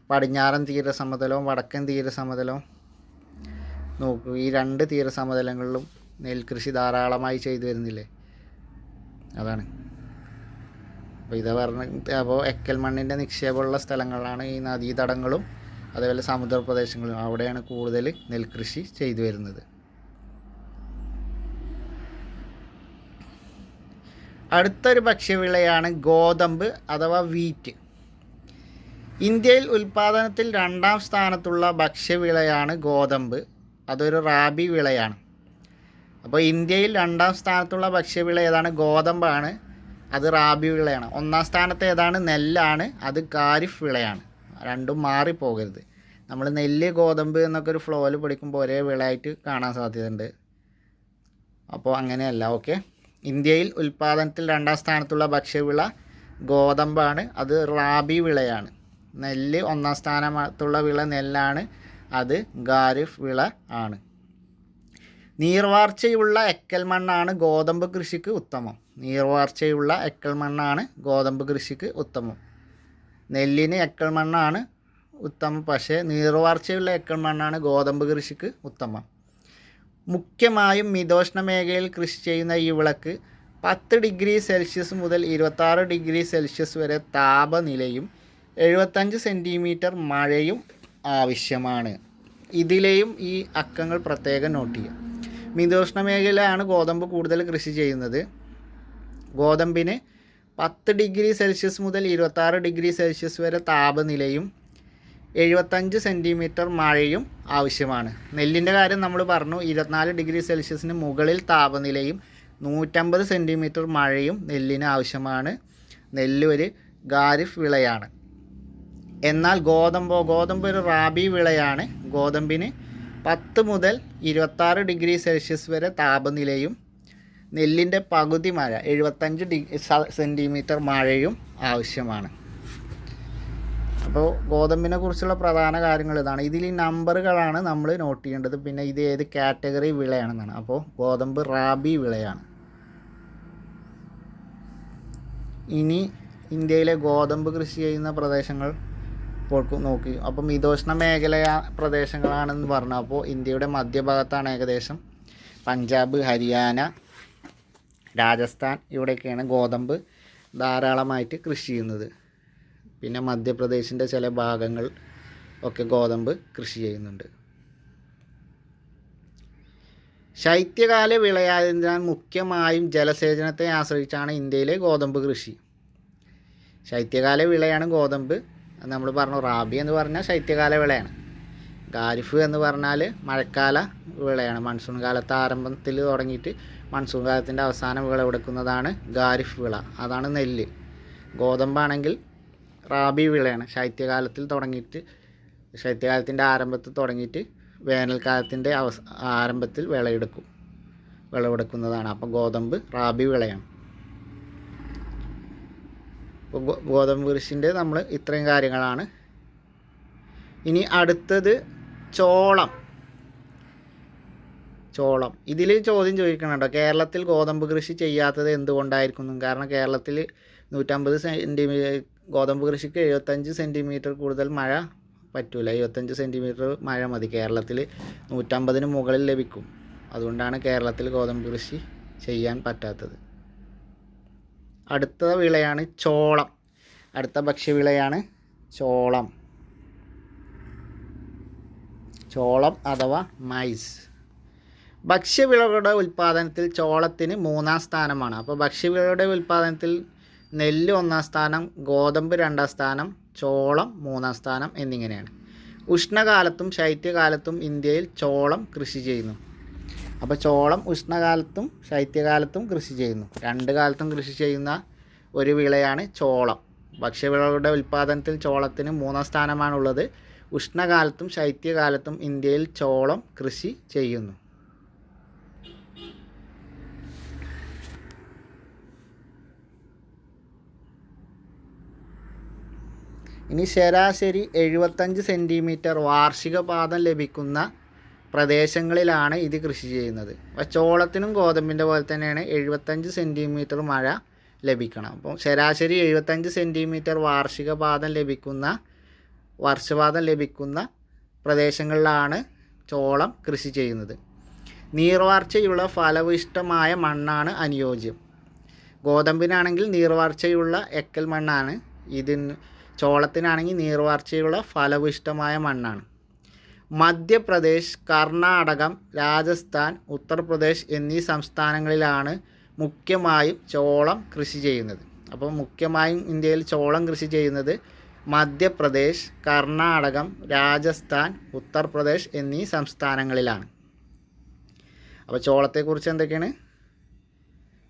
പടിഞ്ഞാറൻ തീരസമതലവും വടക്കൻ തീരസമതലവും നോക്കൂ. ഈ രണ്ട് തീരസമതലങ്ങളിലും നെൽകൃഷി ധാരാളമായി ചെയ്തു വരുന്നില്ലേ? അതാണ്. അപ്പോൾ ഇത് പറഞ്ഞ അപ്പോൾ എക്കൽ മണ്ണിന്റെ നിക്ഷേപമുള്ള സ്ഥലങ്ങളാണ് ഈ നദീതടങ്ങളും അതേപോലെ സമുദ്ര പ്രദേശങ്ങളും അവിടെയാണ് കൂടുതൽ നെൽകൃഷി ചെയ്തു വരുന്നത്. അടുത്തൊരു ഭക്ഷ്യവിളയാണ് ഗോതമ്പ് അഥവാ വീറ്റ്. ഇന്ത്യയിൽ ഉൽപ്പാദനത്തിൽ രണ്ടാം സ്ഥാനത്തുള്ള ഭക്ഷ്യവിളയാണ് ഗോതമ്പ്. അതൊരു റാബി വിളയാണ്. അപ്പോൾ ഇന്ത്യയിൽ രണ്ടാം സ്ഥാനത്തുള്ള ഭക്ഷ്യവിള ഏതാണ്? ഗോതമ്പാണ്. അത് റാബി വിളയാണ്. ഒന്നാം സ്ഥാനത്ത് ഏതാണ്? നെല്ലാണ്. അത് കാരിഫ് വിളയാണ്. രണ്ടും മാറിപ്പോകരുത്. നമ്മൾ നെല്ല് ഗോതമ്പ് എന്നൊക്കെ ഒരു ഫ്ലോയിൽ പഠിക്കുമ്പോൾ ഒരേ വിളയായിട്ട് കാണാൻ സാധ്യതയുണ്ട്. അപ്പോൾ അങ്ങനെയല്ല. ഓക്കെ. ഇന്ത്യയിൽ ഉൽപ്പാദനത്തിൽ രണ്ടാം സ്ഥാനത്തുള്ള ഭക്ഷ്യവിള ഗോതമ്പാണ്. അത് റാബി വിളയാണ്. നെല്ല് ഒന്നാം സ്ഥാനത്തുള്ള വിള നെല്ലാണ്. അത് ഖാരിഫ് വിള ആണ്. നീർവാർച്ചയുള്ള എക്കൽ മണ്ണാണ് ഗോതമ്പ് കൃഷിക്ക് ഉത്തമം. നീർവാർച്ചയുള്ള എക്കൽ മണ്ണാണ് ഗോതമ്പ് കൃഷിക്ക് ഉത്തമം. നെല്ലിന് എക്കൽ മണ്ണാണ് ഉത്തമം പക്ഷേ നീർവാർച്ചയുള്ള എക്കൽ മണ്ണാണ് ഗോതമ്പ് കൃഷിക്ക് ഉത്തമം. മുഖ്യമായും മിതോഷ്ണ മേഖലയിൽ കൃഷി ചെയ്യുന്ന ഈ വിളക്ക് പത്ത് ഡിഗ്രി സെൽഷ്യസ് മുതൽ ഇരുപത്താറ് ഡിഗ്രി സെൽഷ്യസ് വരെ താപനിലയും എഴുപത്തഞ്ച് സെന്റിമീറ്റർ മഴയും ആവശ്യമാണ്. ഇതിലെയും ഈ അക്കങ്ങൾ പ്രത്യേകം നോട്ട് ചെയ്യുക മിതോഷ്ണ മേഖലയാണ് ഗോതമ്പ് കൂടുതൽ കൃഷി ചെയ്യുന്നത്. ഗോതമ്പിന് പത്ത് ഡിഗ്രി സെൽഷ്യസ് മുതൽ ഇരുപത്താറ് ഡിഗ്രി സെൽഷ്യസ് വരെ താപനിലയും എഴുപത്തഞ്ച് സെന്റിമീറ്റർ മഴയും ആവശ്യമാണ്. നെല്ലിന്റെ കാര്യം നമ്മൾ പറഞ്ഞു ഇരുപത്തിനാല് ഡിഗ്രി സെൽഷ്യസിന് മുകളിൽ താപനിലയും നൂറ്റമ്പത് സെന്റിമീറ്റർ മഴയും നെല്ലിന് ആവശ്യമാണ്. നെല്ല് ഒരു ഖാരിഫ് വിളയാണ്. എന്നാൽ ഗോതമ്പോ ഗോതമ്പ് ഒരു റാബി വിളയാണ്. ഗോതമ്പിന് പത്ത് മുതൽ ഇരുപത്താറ് ഡിഗ്രി സെൽഷ്യസ് വരെ താപനിലയും നെല്ലിന്റെ പകുതി മഴ എഴുപത്തഞ്ച് ഡിഗ്രി സെന്റിമീറ്റർ മഴയും ആവശ്യമാണ്. അപ്പോൾ ഗോതമ്പിനെ കുറിച്ചുള്ള പ്രധാന കാര്യങ്ങൾ ഇതാണ്. ഇതിൽ ഈ നമ്പറുകളാണ് നമ്മൾ നോട്ട് ചെയ്യേണ്ടത്. പിന്നെ ഇത് ഏത് കാറ്റഗറി വിളയാണെന്നാണ്. അപ്പോൾ ഗോതമ്പ് റാബി വിളയാണ്. ഇനി ഇന്ത്യയിലെ ഗോതമ്പ് കൃഷി ചെയ്യുന്ന പ്രദേശങ്ങൾ നോക്കി. അപ്പം മിതോഷ്ണ മേഖല പ്രദേശങ്ങളാണെന്ന് പറഞ്ഞു. അപ്പോൾ ഇന്ത്യയുടെ മധ്യഭാഗത്താണ് ഏകദേശം പഞ്ചാബ് ഹരിയാന രാജസ്ഥാൻ ഇവിടെയൊക്കെയാണ് ഗോതമ്പ് ധാരാളമായിട്ട് കൃഷി ചെയ്യുന്നത്. പിന്നെ മധ്യപ്രദേശിന്റെ ചില ഭാഗങ്ങൾ ഒക്കെ ഗോതമ്പ് കൃഷി ചെയ്യുന്നുണ്ട്. ശൈത്യകാല വിളയായതിനാൽ മുഖ്യമായും ജലസേചനത്തെ ആശ്രയിച്ചാണ് ഇന്ത്യയിലെ ഗോതമ്പ് കൃഷി. ശൈത്യകാല വിളയാണ് ഗോതമ്പ്. നമ്മൾ പറഞ്ഞു റാബി എന്ന് പറഞ്ഞാൽ ശൈത്യകാല വിളയാണ്. ഖാരിഫ് എന്ന് പറഞ്ഞാൽ മഴക്കാല വിളയാണ്. മൺസൂൺ കാലത്ത് ആരംഭത്തിൽ തുടങ്ങിയിട്ട് മൺസൂൺ കാലത്തിന്റെ അവസാനം വിളവെടുക്കുന്നതാണ് ഖാരിഫ് വിള. അതാണ് നെല്ല്. ഗോതമ്പാണെങ്കിൽ റാബി വിളയാണ്. ശൈത്യകാലത്തിൽ തുടങ്ങിയിട്ട് ശൈത്യകാലത്തിന്റെ ആരംഭത്തിൽ തുടങ്ങിയിട്ട് വേനൽക്കാലത്തിന്റെ അവസ ആരംഭത്തിൽ വിളയെടുക്കും. വിളവെടുക്കുന്നതാണ്. അപ്പോൾ ഗോതമ്പ് റാബി വിളയാണ്. ഇപ്പോൾ ഗോ- ഗോതമ്പ് കൃഷിന്റെ നമ്മൾ ഇത്രയും കാര്യങ്ങളാണ്. ഇനി അടുത്തത് ചോളം. ചോളം. ഇതിൽ ചോദ്യം ചോദിക്കണുണ്ടോ? കേരളത്തിൽ ഗോതമ്പ് കൃഷി ചെയ്യാത്തത് എന്തുകൊണ്ടായിരിക്കുന്നു? കാരണം കേരളത്തിൽ നൂറ്റമ്പത് സെന്റിമീ ഗോതമ്പ് കൃഷിക്ക് എഴുപത്തഞ്ച് സെന്റിമീറ്റർ കൂടുതൽ മഴ പറ്റൂല. എഴുപത്തഞ്ച് സെന്റിമീറ്റർ മഴ മതി. കേരളത്തിൽ നൂറ്റമ്പതിന് മുകളിൽ ലഭിക്കും. അതുകൊണ്ടാണ് കേരളത്തിൽ ഗോതമ്പ് കൃഷി ചെയ്യാൻ പറ്റാത്തത്. അടുത്ത വിളയാണ് ചോളം. അടുത്ത ഭക്ഷ്യവിളയാണ് ചോളം. ചോളം അഥവാ മൈസ്. ഭക്ഷ്യവിളകളുടെ ഉൽപ്പാദനത്തിൽ ചോളത്തിന് മൂന്നാം സ്ഥാനമാണ്. അപ്പോൾ ഭക്ഷ്യവിളകളുടെ ഉൽപ്പാദനത്തിൽ നെല്ല് ഒന്നാം സ്ഥാനം ഗോതമ്പ് രണ്ടാം സ്ഥാനം ചോളം മൂന്നാം സ്ഥാനം എന്നിങ്ങനെയാണ്. ഉഷ്ണകാലത്തും ശൈത്യകാലത്തും ഇന്ത്യയിൽ ചോളം കൃഷി ചെയ്യുന്നു. അപ്പോൾ ചോളം ഉഷ്ണകാലത്തും ശൈത്യകാലത്തും കൃഷി ചെയ്യുന്നു. രണ്ട് കാലത്തും കൃഷി ചെയ്യുന്ന ഒരു വിളയാണ് ചോളം. ഭക്ഷ്യവിളകളുടെ ഉൽപ്പാദനത്തിൽ ചോളത്തിന് മൂന്നാം സ്ഥാനമാണുള്ളത്. ഉഷ്ണകാലത്തും ശൈത്യകാലത്തും ഇന്ത്യയിൽ ചോളം കൃഷി ചെയ്യുന്നു. ഇനി ശരാശരി എഴുപത്തഞ്ച് സെന്റിമീറ്റർ വാർഷിക പാദം ലഭിക്കുന്ന പ്രദേശങ്ങളിലാണ് ഇത് കൃഷി ചെയ്യുന്നത്. അപ്പോൾ ചോളത്തിനും ഗോതമ്പിന്റെ പോലെ തന്നെയാണ് എഴുപത്തഞ്ച് സെന്റിമീറ്റർ മഴ ലഭിക്കണം. അപ്പോൾ ശരാശരി എഴുപത്തഞ്ച് സെന്റിമീറ്റർ വാർഷിക പാദം ലഭിക്കുന്ന വർഷപാതം ലഭിക്കുന്ന പ്രദേശങ്ങളിലാണ് ചോളം കൃഷി ചെയ്യുന്നത്. നീർവാർച്ചയുള്ള ഫലവിഷ്ടമായ മണ്ണാണ് അനുയോജ്യം. ഗോതമ്പിനാണെങ്കിൽ നീർവാർച്ചയുള്ള എക്കൽ മണ്ണാണ്. ഇതിന് ചോളത്തിനാണെങ്കിൽ നീർവാർച്ചയുള്ള ഫലവിഷ്ടമായ മണ്ണാണ്. മധ്യപ്രദേശ് കർണാടകം രാജസ്ഥാൻ ഉത്തർപ്രദേശ് എന്നീ സംസ്ഥാനങ്ങളിലാണ് മുഖ്യമായും ചോളം കൃഷി ചെയ്യുന്നത്. അപ്പോൾ മുഖ്യമായും ഇന്ത്യയിൽ ചോളം കൃഷി ചെയ്യുന്നത് മധ്യപ്രദേശ് കർണാടകം രാജസ്ഥാൻ ഉത്തർപ്രദേശ് എന്നീ സംസ്ഥാനങ്ങളിലാണ്. അപ്പോൾ ചോളത്തെക്കുറിച്ച് എന്തൊക്കെയാണ്?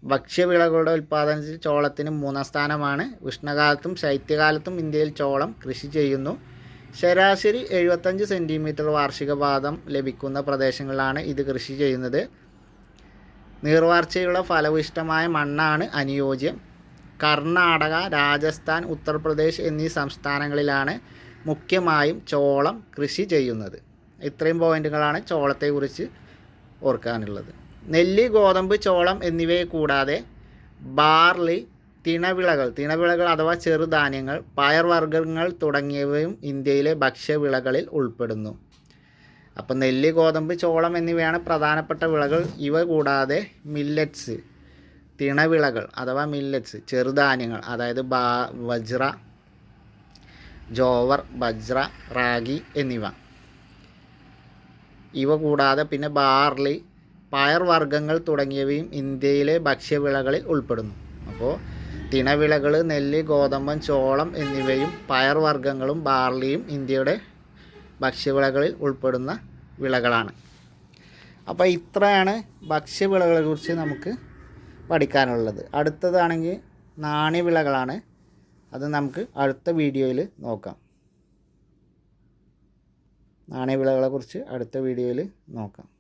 ഭക്ഷ്യവിളകളുടെ ഉൽപ്പാദനത്തിൽ ചോളത്തിന് മൂന്നാം സ്ഥാനമാണ്. ഉഷ്ണകാലത്തും ശൈത്യകാലത്തും ഇന്ത്യയിൽ ചോളം കൃഷി ചെയ്യുന്നു. ശരാശരി എഴുപത്തഞ്ച് സെന്റിമീറ്റർ വാർഷിക പാദം ലഭിക്കുന്ന പ്രദേശങ്ങളിലാണ് ഇത് കൃഷി ചെയ്യുന്നത്. നീർവാർച്ചയുള്ള ഫലവിഷ്ടമായ മണ്ണാണ് അനുയോജ്യം. കർണാടക രാജസ്ഥാൻ ഉത്തർപ്രദേശ് എന്നീ സംസ്ഥാനങ്ങളിലാണ് മുഖ്യമായും ചോളം കൃഷി ചെയ്യുന്നത്. ഇത്രയും പോയിന്റുകളാണ് ചോളത്തെക്കുറിച്ച് ഓർക്കാനുള്ളത്. നെല്ല് ഗോതമ്പ് ചോളം എന്നിവയെ കൂടാതെ ബാർലി തിണവിളകൾ. തിണവിളകൾ അഥവാ ചെറുധാന്യങ്ങൾ പയർവർഗങ്ങൾ തുടങ്ങിയവയും ഇന്ത്യയിലെ ഭക്ഷ്യവിളകളിൽ ഉൾപ്പെടുന്നു. അപ്പോൾ നെല്ല് ഗോതമ്പ് ചോളം എന്നിവയാണ് പ്രധാനപ്പെട്ട വിളകൾ. ഇവ കൂടാതെ മില്ലറ്റ്സ് തിണവിളകൾ അഥവാ മില്ലറ്റ്സ് ചെറുധാന്യങ്ങൾ അതായത് ബാ വജ്ര ജോവർ ബജ്ര റാഗി എന്നിവ. ഇവ കൂടാതെ പിന്നെ ബാർലി പയർവർഗങ്ങൾ തുടങ്ങിയവയും ഇന്ത്യയിലെ ഭക്ഷ്യവിളകളിൽ ഉൾപ്പെടുന്നു. അപ്പോൾ തിണവിളകൾ നെല്ല് ഗോതമ്പൻ ചോളം എന്നിവയും പയർവർഗങ്ങളും ബാർലിയും ഇന്ത്യയുടെ ഭക്ഷ്യവിളകളിൽ ഉൾപ്പെടുന്ന വിളകളാണ്. അപ്പോൾ ഇത്രയാണ് ഭക്ഷ്യവിളകളെ കുറിച്ച് നമുക്ക് പഠിക്കാനുള്ളത്. അടുത്തതാണെങ്കിൽ നാണ്യവിളകളാണ്. അത് നമുക്ക് അടുത്ത വീഡിയോയിൽ നോക്കാം. നാണ്യവിളകളെക്കുറിച്ച് അടുത്ത വീഡിയോയിൽ നോക്കാം.